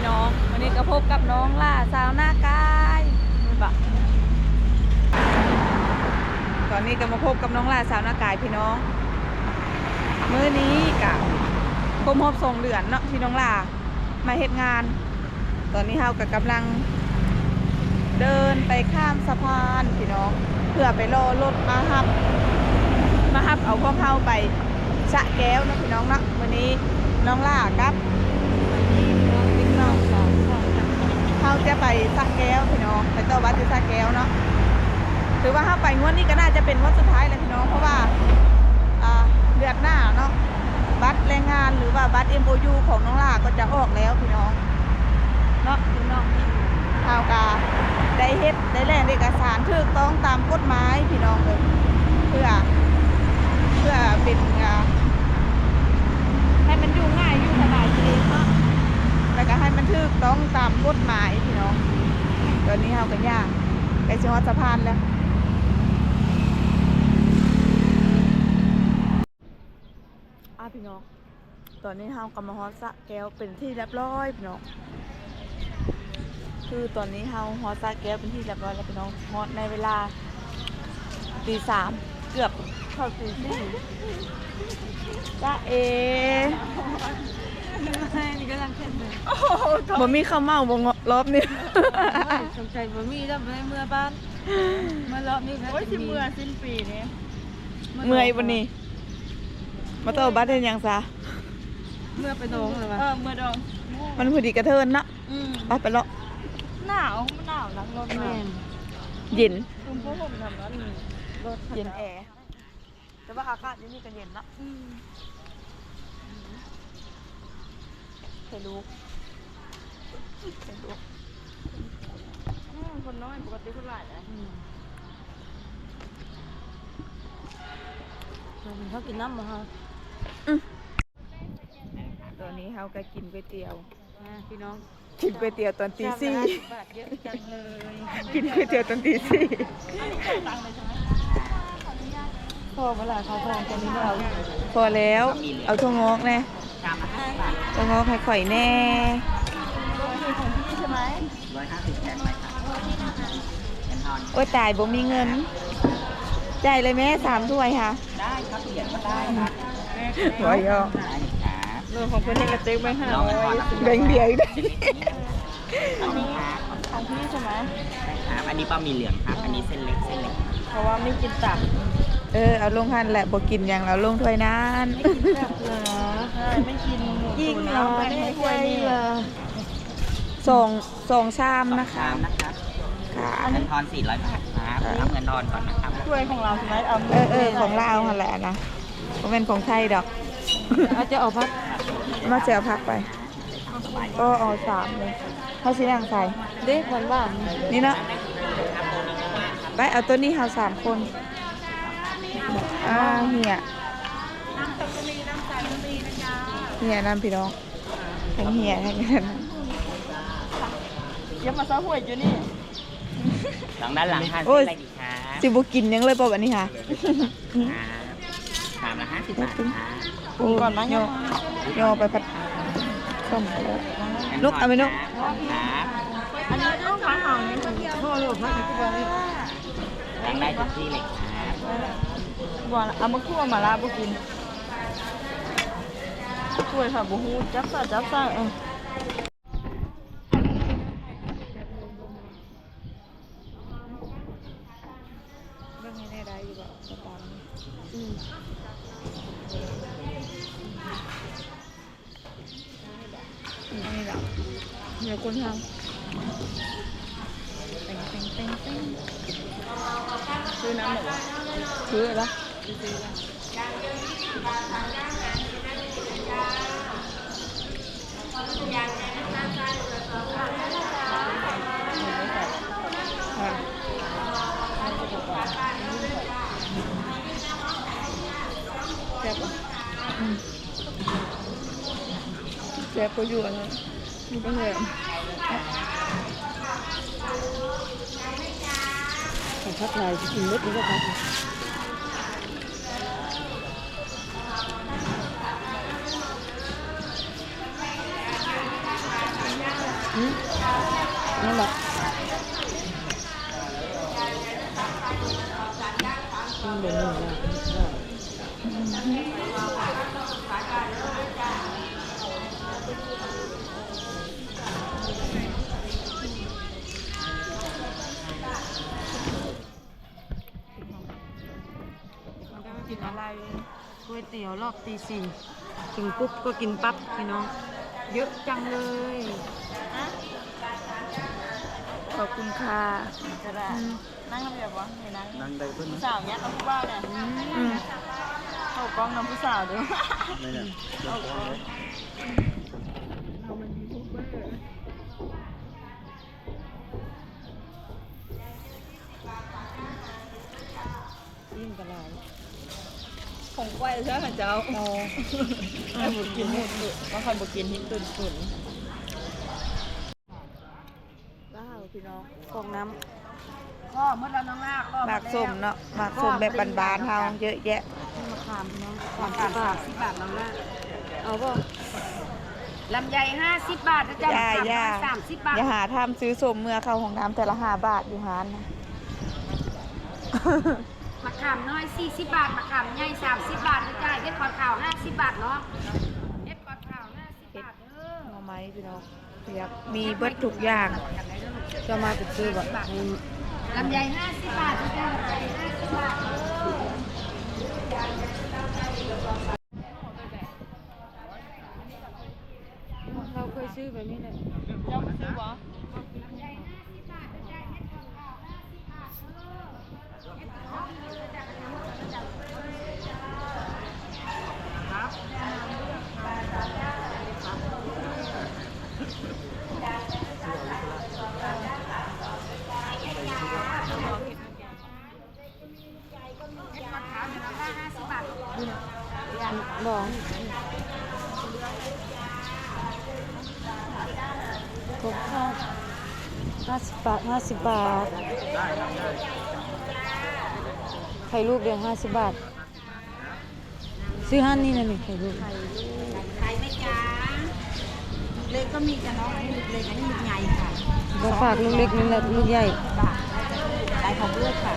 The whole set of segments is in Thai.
พี่น้อง วันนี้ก็พบกับน้องล่าสาวหน้ากายไปะตอนนี้ก็มาพบกับน้องล่าสาวหน้ากายพี่น้องมื้อนี้กับคมหอบส่งเดือนเนาะที่น้องล่ามาเฮ็ดงาน ตอนนี้เฮากับกำลัง เดินไปข้ามสะพานพี่น้อง เพื่อไปรอรถมาฮับ มาฮับเอาพวกเฮาไปสะแก้วนะพี่น้องเนาะวันนี้น้องล่ากับพี่น้องสองคนเขาจะไป สระแก้วพี่น้องไปต่อวัดที่สระแก้วเนาะถือว่าถ้าไปงวดนี้ก็น่าจะเป็นงวดสุดท้ายเลยพี่น้องเพราะว่าเดือนหน้าเนาะบัตรแรงงานหรือว่าบัตร MOU ของน้องล่าก็จะออกแล้วพี่น้องเนาะพี่น้องเฮากาได้เฮ็ดได้แลกเอกสารถูกต้องตามกฎหมายพี่น้องเลยเพื่อ เพื่อเป็นให้มันอยู่ง่ายอยู่สบายทีเนาะ แล้วก็ให้มันถูกต้องตามกฎหมายพี่น้องตอนนี้เฮากันย่างใกล้จะฮอดสะพานแล้วอะพี่น้อง ตอนนี้เฮากำลังฮอดสะแก้วเป็นที่เรียบร้อยพี่น้องคือตอนนี้เฮาฮอดสะแก้วเป็นที่เรียบร้อยแล้วพี่น้องฮอดในเวลาตีสามเกือบเข้าตีสี่จ้าเอ นี่ก็ลังเข็นเลยบ่มีข้าวเมาบ่เงาะรอบนี้ สงสัยบ่มีแล้วไม่เมื่อบ้านเมื่อรอบนี้นะโอ้ยสิเมื่อสิ้นปีนี้เมื่อยวันนี้มาต่อบัตรเฮ็ดหยังซะ เมื่อไปโดงเลยวะเออเมื่อดองมันพอดีกระเทินเนาะอืมไปไปเลาะหนาวมันหนาวหลังรถแม่แม่นเย็นคุณพ่อผมทำนั้นรถเย็นแอร์แต่ว่าอากาศอยู่นี่ก็เย็นเนาะอืม เคยรู้เคยรู้อืมคนน้อยปกติคนหลายนะอืมเราเป็นเขากินน้ำมาฮะตอนนี้เฮาก็กินก๋วยเตี๋ยวนะพี่น้องกินก๋วยเตี๋ยวตอนตีสี่บาทเยอะจังเลยกินก๋วยเตี๋ยวตอนตีสี่ตังค์เลยใช่ไหมพ่อเวลาเขาทองจะมีเราพอแล้ว เอาถั่วงอกแน่ถั่ วงอกให้ข่อยแน่ของพี่ใช่ไหมโอ้ยตายบ่มีเงินจ่ายเลยแม่สามถ้วยค่ะ ได้ครับเขียนก็ได้ครับร้อยยอได้ครับเรื่องของเพื่อนเองกระเต็กไปห้าลองร้ไปอยก่อนนะแบ่งเดียวอีกได้อันนี้ครับของพี่ใช่ไหมครับอันนี้บะหมี่เหลืองครับ อันนี้เส้นเล็กเส้นเล็ก เพราะว่าไม่กินตับ เออ เอาลงหันแหละบ่กินอย่างเราลงถ้วยนั้นแบบเหรอใช่ ไม่กินหมูจริงตุ๋นเหรอน้ำแป้งแน่ไม่ใจค่อยนี่เหรอสองสองชามสองนะคะชามนะครับค่ะเงินทอน400บาทครับรับเงินทอนก่อนนะครับถ้วยของเราใช่ไหมเอาเออเออของลาวหั่นแหละนะบ่แม่นของไทยดอก เอาจะออกพักมาเสียพักไป ก็เอาสามเลยเขาสินั่งใส่ เด็กหวานบ้านนี่เนาะไปเอาตัวนี้เฮาสามคน อ่าเหีย เหียนั่นพี่น้องทั้งเหียทั้งนั้นเยังมาซะห่วยอยู่นี่ลองด้านหลังทานโอ้เส้นยอะไรดีครับสิบ่กินหยังเลยป่ะวันนี้ค่ะครับชามละ50บาทครับโอ้ก่อนนะโยโยไปผัดส้มไปแล้วลูกเอาไหมลูกครับอันนี้ต้องขายห่างนี่พ่อลูกพักที่บ้านนั่งได้ทุกที่เลยครับบ่ละเอามาคั่วมาลาบ่กินถ้ วยค่ะบุหูจับซะจับซะเออ เรื่องนี้แน่ได้อยู่แบบสตางค์อืมอันนี้ดอกเดี๋ยวคนทำเต็งเต็งเต็งเต็ง ซื้อน้ำหมด ซื้อแล้วแซ่บอะอืม แซ่บก็อยู่อันนั้นมันก็แซ่บของพักลายกินเม็ดนี้ก็พักหืมนี่แหละอืมเดี๋ยวหนึ่งละ กินอะไรก๋วยเตี๋ยวรอบตีสี่ถึงปุ๊บก็กินปั๊บพี่น้อง เยอะจังเลย ขอบคุณค่ะจะได้นั่งทำแบบวะเห็นนั่งนั่งได้เพิ่นผู้สาวเนี้ยน้องผู้บ่าวเนี่ยอืมเข้ากล้องน้องผู้สาวด้วยไม่เนี่ยยิ่งกระไร ของกล้วยใช่ไหมเจ้าเราไม่บุกินหมดเลยบางคนบุกินทิ้งตุนตุนว้าวพี่น้องกองน้ก็เมื่อเราน้องลากก็หมากส้มเนาะหมากส้มแบบบานๆเฮาเยอะแยะำมะขามพี่น้องสามสิบบาทสิบบาทน้องลากเอาบ่ลำไยห้าสิบบาทนะจ๊ะย่าย่าสามสิบบาทอย่าหาทำซื้อส้มเมื่อเข้าห้องน้ำแต่ละห้าบาทอยู่หานนะ มะขามน้อยสี่สิบบาทมะขามใหญ่สามสิบบาทนะจ๊ะเฮ็ดคอนขาวห้าสิบบาทเนาะเฮ็ดคอนขาวห้าสิบบาทเด้อหน่อไม้พี่น้องเปียกมีเบิดทุกอย่างจะมาติดซื้อบ่มีลำไยห้าสิบบาทนะจ๊ะลำไยห้าสิบบาทเด้อเราเคยซื้อแบบนี้แหละเจ้ามาซื้อบ่ บ่ครบห้าห้าสิบบาทห้าสิบบาทไข่ลูกเดียวห้าสิบบาท ซื้อห้านนี่นะนี่ไข่ลูกขายไหมจ๊ะเล็กก็มีจ้ะน้องอันนี้ลูกเล็กอันนี้ลูกใหญ่ค่ะเราฝากลูกเล็กนี่แหละลูกใหญ่บาทขายของเลือกค่ะ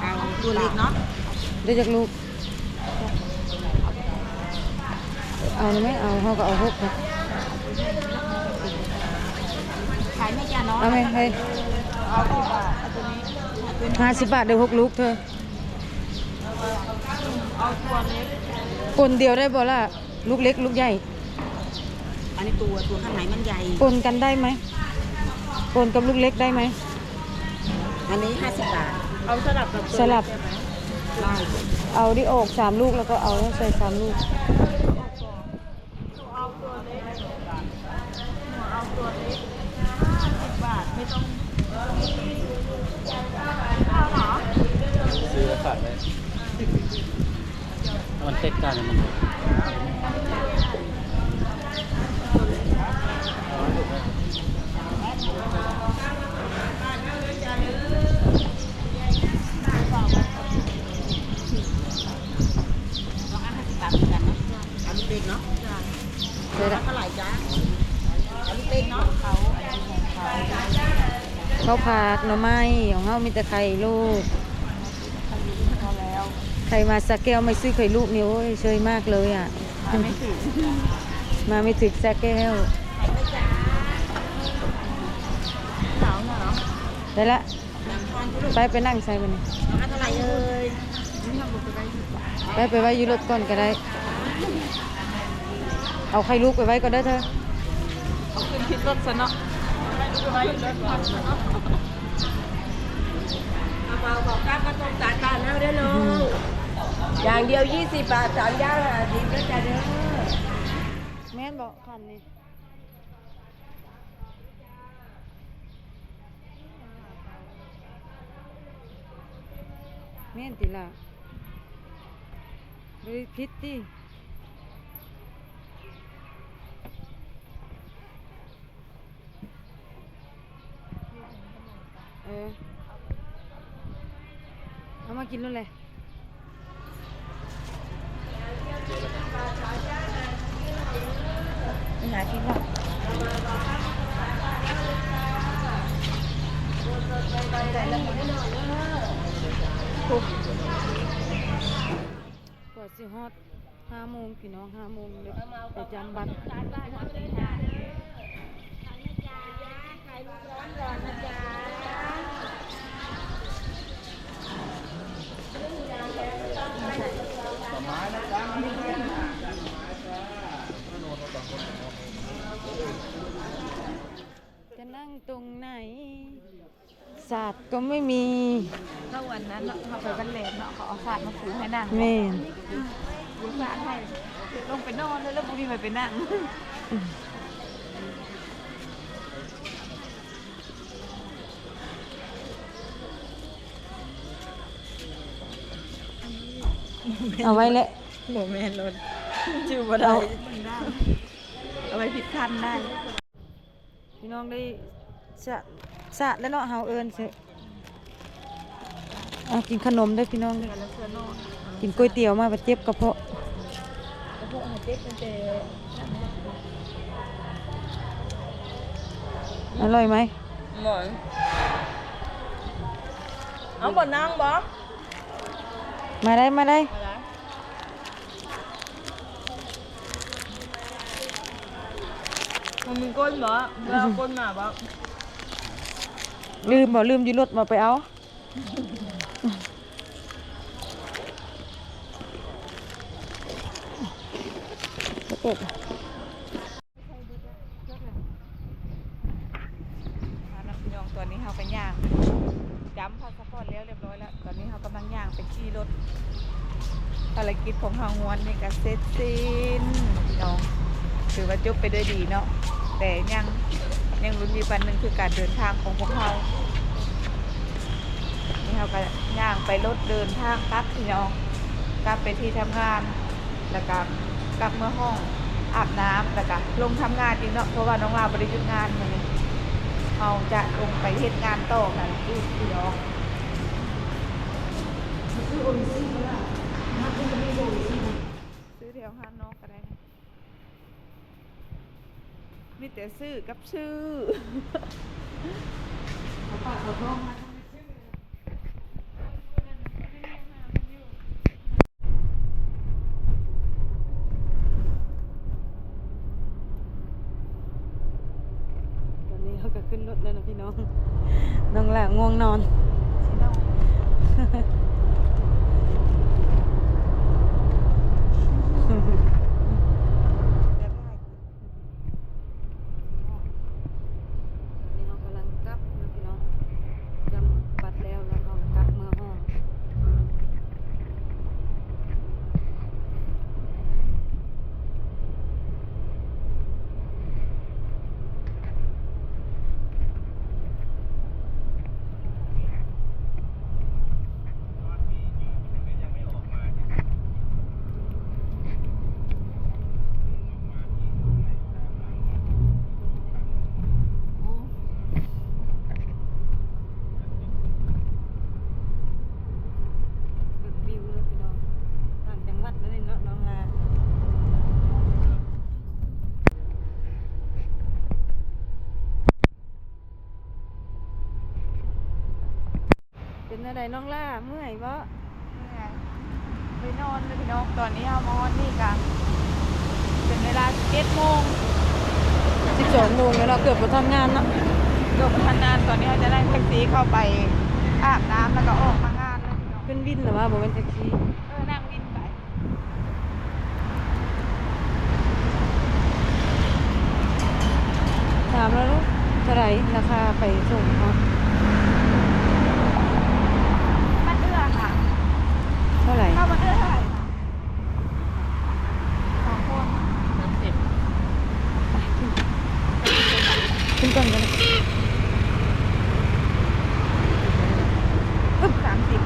เอาตัวเล็กเนาะได้จากลูก เอาไหมเอาเขาก็เอาหกนะขายไหมจ๊ะน้องเอาไหมเฮ้ยเอากี่บาทเอาตัวนี้เอาตัวนี้ห้าสิบบาทเดี๋ยวหกลูกเธอเอาตัวเล็กปนเดียวได้บ่ล่ะลูกเล็กลูกใหญ่ อันนี้ตัวตัวข้างไหนมันใหญ่ปนกันได้ไหมปนกับลูกเล็กได้ไหมอันนี้ห้าสิบบาทเอาสลับกับสลับได้เอาดิโอกสามลูกแล้วก็เอาใส่สามลูก เอาตัวเล็กเอาตัวเล็กห้าสิบบาท ไม่ต้องเอาเหรอซื้อแล้วฝากไว้มันเต็ดกันมันเอาถูกไหมลองอันห้าสิบบาทเหมือนกันเนาะเอาลูกเล็กเนาะได้ละเท่าไหร่จ๊ะเอาลูกเล็กเนาะเขาอันนี้ของเขา ข้าวผัดหน่อไม้ของเฮามีแต่ไข่ลูกพอแล้วใครมาสักแก้วไม่ซื้อไข่ลูกนี่โอ้ยเชยมากเลยอะไม่ถึงมาไม่ถึงสักแก้วหนาวหนาวได้ละไปไปนั่งใส่มันเอาเท่าไหร่เอ่ยไปไปไว้อยูรถก่อนก็ได้ เอาไข่ลูกไปไว้ก็ได้เธอเอาขึ้นคิดรถซะเนาะ เอาเบาบอกก้าวก็ต้องตัดตาหน้าได้เลยอย่างเดียวยี่สิบาทสามอย่างห้าสิบแล้วจ้ะเด้อแม่นบอกคันนี่แม่นติล่ะบริพิษติ กินแล้วเลยไปหากินก่อนกว่าสิฮอดห้าโมงพี่น้องห้าโมงเลยประจำบัตรขายร้อนร้อนนะจ๊ะ นั่งตรงไหน ศาสตร์ก็ไม่มีแล้ววันนั้นเนาะเขาไปบันเลนเนาะเขาเอาสาดมาผูให้นั่งแม่นผูสาดให้ลงไปนอนแล้วแล้วบุรีไปไปนั่ง เอาไว้แล้วโหแม่นรถจือบ่ได้เอาไว้ผิดคันได้ พี่น้องได้สะสะแล้วเนาะเฮาเอิ้นเสอะอะกินขนมเด้อพี่น้องเด้อแล้วเสื้อนอนกินก๋วยเตี๋ยวมาบ่เจ็บกระเพาะแล้วพวกหาเจ๊เป็นเจอร่อยไหมหมอนเอาบ่นั่งบ่มาได้มาได้ มันมี ก้นบ่เวลาก้นมาบ่ลืมบ่ลืมอยู่รถมาไปเอาบ่เจ็บน้ำพี่น้องตัวนี้เฮาเป็นย่างจำพาสปอร์ตแล้วเรียบร้อยแล้ว ตอนนี้เฮากำลังย่างไปขี่รถภารกิจของเฮางวนนี่ก็เสร็จสิ้นพี่น้องถือว่าจบไปด้วยดีเนาะ แต่ยังยังรุนมีปันหนึ่งคือการเดินทางของพวกเรานี่เฮาก็ย่างไปรถเดินทางกลับพี่น้องกลับไปที่ทำงาน แล้วก็กลับเมื่อห้องอาบน้ำแล้วก็ลงทำงานอีกเนาะเพราะว่าน้องลาบริยุทธ์งานมื้อนี้เราจะลงไปเฮ็ดงานต่อกันที่พี่น้องซื้อแถวห้างนอกก็ได้ มีแต่ซื้อกับชื่อเขาปากเขาท้องตอนนี้เขาก็ขึ้นรถแล้วนะพี่น้อง น้องหละง่วงนอน ที่น้องเดี๋ยวได้ นี่เรากำลังกลับนะพี่น้องจำบัตรแล้วแล้วก็กลับเมื่อห้อง บึกบิวเลยพี่น้องต่างจังหวัดเลยเนาะน้องลา เป็นอะไรน้องล่าเมื่อยบ่นี่ไงไปนอนเลยพี่น้องตอนนี้เอามอนนี่กันเป็นเวลา11โมงสิบสองโมงแล้วเราเกือบมาทำงานเนาะเกือบทันงานตอนนี้เขาจะได้แท็กซี่เข้าไปอาบน้ำแล้วก็ออกมางานเลยพี่น้องขึ้นวินหรือว่าบ่เป็นแท็กซี่เออนั่งวินไปถามแล้วลูกเท่าไหร่ราคาไปส่งเขา มันเอื้อค่ะ เท่าไหร่ เข้ามันเอื้อเท่าไหร่คะสองคนสามสิบ ขึ้นก่อนกัน อึ๊บสามสิบ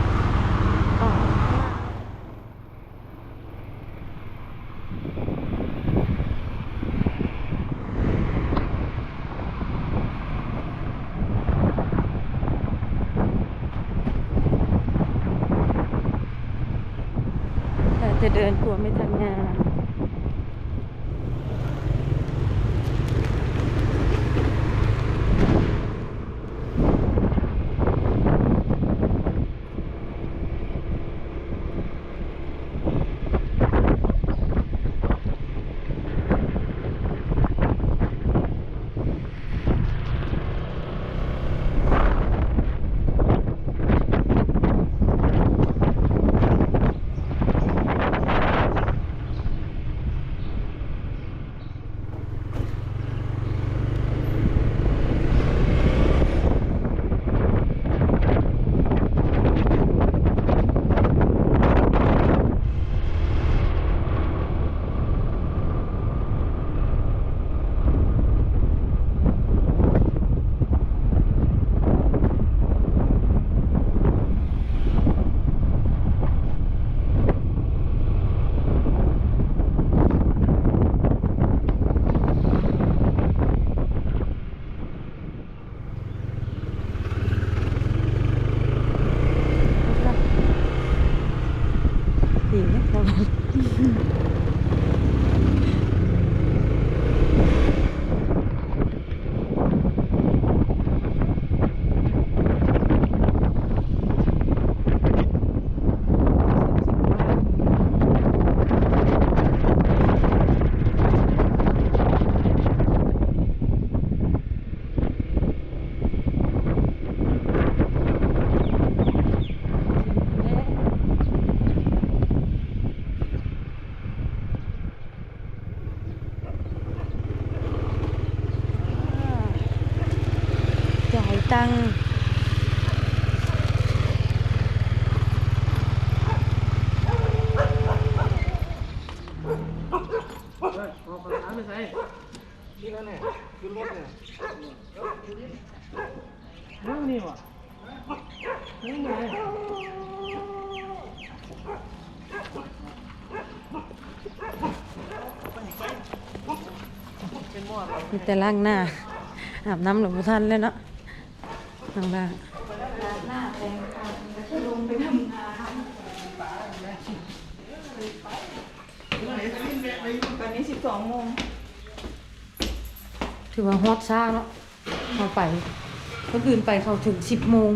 อ๋อแต่ จะเดินกลัวไม่ทันงาน จ่ายตังค์มีแต่ล้างหน้าอาบน้ำหลวงพ่อท่านเลยเนาะ น้างล่าตอนนี้สิบสองโมงถือว่าฮอตช้าเนาะเขาไปคนอื่นไปเขาถึงสิบโมง